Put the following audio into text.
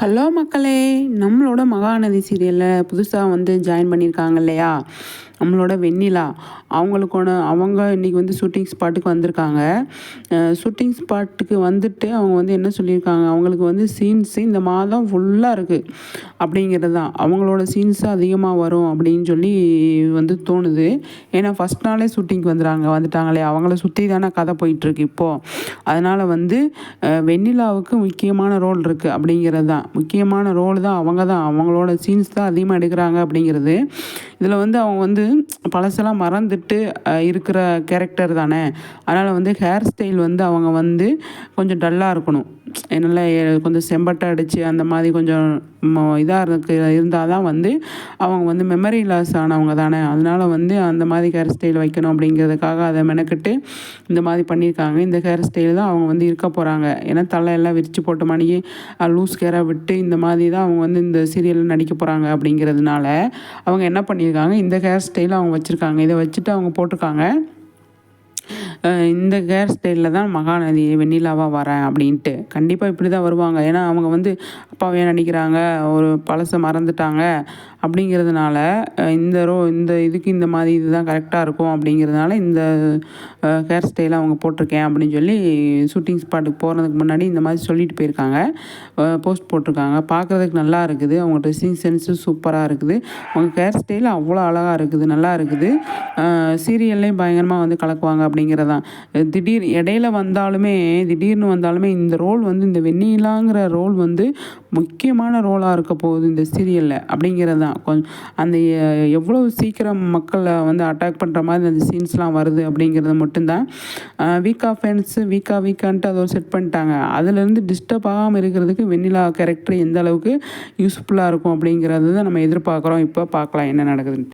Hello மக்களே. நம்மளோட மகாநதி சீரியலில் புதுசாக வந்து ஜாயின் பண்ணியிருக்காங்க இல்லையா? நம்மளோட வெண்ணிலா. அவங்களுக்கான அவங்க இன்றைக்கி வந்து ஷூட்டிங் ஸ்பாட்டுக்கு வந்திருக்காங்க. ஷூட்டிங் ஸ்பாட்டுக்கு வந்துட்டு அவங்க வந்து என்ன சொல்லியிருக்காங்க? அவங்களுக்கு வந்து சீன்ஸு இந்த மாதம் ஃபுல்லாக இருக்குது அப்படிங்கிறது தான். அவங்களோட சீன்ஸு அதிகமாக வரும் அப்படின்னு சொல்லி வந்து தோணுது. ஏன்னா ஃபஸ்ட் நாளே ஷூட்டிங்க்கு வந்துடுறாங்க வந்துட்டாங்களே. அவங்கள சுற்றி தானே கதை போயிட்டுருக்கு இப்போது அதனால் வந்து வெண்ணிலாவுக்கு முக்கியமான ரோல் இருக்குது அப்படிங்கிறது தான். முக்கியமான ரோல் தான் அவங்க தான். அவங்களோட சீன்ஸ் தான் அதிகமாக எடுக்கிறாங்க அப்படிங்கிறது. இதில் வந்து அவங்க வந்து பழசெல்லாம் மறந்துட்டு இருக்கிற கேரக்டர் தானே. அதனால் வந்து ஹேர் ஸ்டைல் வந்து அவங்க வந்து கொஞ்சம் டல்லாக இருக்கணும். என்னால் கொஞ்சம் செம்பட்டை அடித்து அந்த மாதிரி கொஞ்சம் இதாக இருக்கு இருந்தால் தான் வந்து அவங்க வந்து மெமரி லாஸ் ஆனவங்க தானே. அதனால் வந்து அந்த மாதிரி ஹேர் ஸ்டைல் வைக்கணும் அப்படிங்கிறதுக்காக அதை மெனக்கிட்டு இந்த மாதிரி பண்ணியிருக்காங்க. இந்த ஹேர் ஸ்டைல் தான் அவங்க வந்து இருக்க போகிறாங்க ஏன்னா தலையெல்லாம் விரித்து போட்ட மணிக்கு லூஸ் ஹேராக விட்டு இந்த மாதிரி தான் அவங்க வந்து இந்த சீரியலில் நடிக்க போகிறாங்க அப்படிங்கிறதுனால அவங்க என்ன பண்ணியிருக்காங்க? இந்த ஹேர் ஸ்டைல் அவங்க வச்சுருக்காங்க. இதை வச்சுட்டு அவங்க போட்டிருக்காங்க. இந்த ஹேர் ஸ்டைலில் தான் மகாநதி வெண்ணிலாவாக வரேன் அப்படின்ட்டு. கண்டிப்பாக இப்படி தான் வருவாங்க. ஏன்னா அவங்க வந்து அப்பாவே நடிக்கிறாங்க. ஒரு பழசை மறந்துட்டாங்க. அப்படிங்கிறதுனால இந்த ரோ இந்த இதுக்கு இந்த மாதிரி இதுதான் கரெக்டாக இருக்கும் அப்படிங்கிறதுனால இந்த ஹேர் ஸ்டைலை அவங்க போட்டிருக்கேன் அப்படின்னு சொல்லி ஷூட்டிங் ஸ்பாட்டுக்கு போகிறதுக்கு முன்னாடி இந்த மாதிரி சொல்லிட்டு போயிருக்காங்க. போஸ்ட் போட்டிருக்காங்க. பார்க்குறதுக்கு நல்லா இருக்குது. அவங்க ட்ரெஸ்ஸிங் சென்ஸும் சூப்பராக இருக்குது. அவங்க ஹேர் ஸ்டைல் அவ்வளோ அழகாக இருக்குது. நல்லா இருக்குது. சீரியல்லையும் பயங்கரமாக வந்து கலக்குவாங்க அப்படிங்கிறதான். திடீர் இடையில வந்தாலுமே திடீர்னு வந்தாலுமே இந்த ரோல் வந்து இந்த வெண்ணிலாங்கிற ரோல் வந்து முக்கியமான ரோலாக இருக்க போகுது இந்த சீரியலில் அப்படிங்கிறது தான் கொஞ்சம் அந்த எவ்வளோ சீக்கிரம் மக்களை வந்து அட்டாக் பண்ணுற மாதிரி அந்த சீன்ஸ்லாம் வருது அப்படிங்கிறது மட்டும்தான். வீக்கா ஃபேன்ஸு வீக்கா வீக்கான்ட்டு அதை செட் பண்ணிட்டாங்க. அதுலேருந்து டிஸ்டர்ப் ஆகாமல் இருக்கிறதுக்கு வெண்ணிலா கேரக்டர் எந்த அளவுக்கு யூஸ்ஃபுல்லாக இருக்கும் அப்படிங்கிறது தான் நம்ம எதிர்பார்க்குறோம். இப்போ பார்க்கலாம் என்ன நடக்குதுன்னு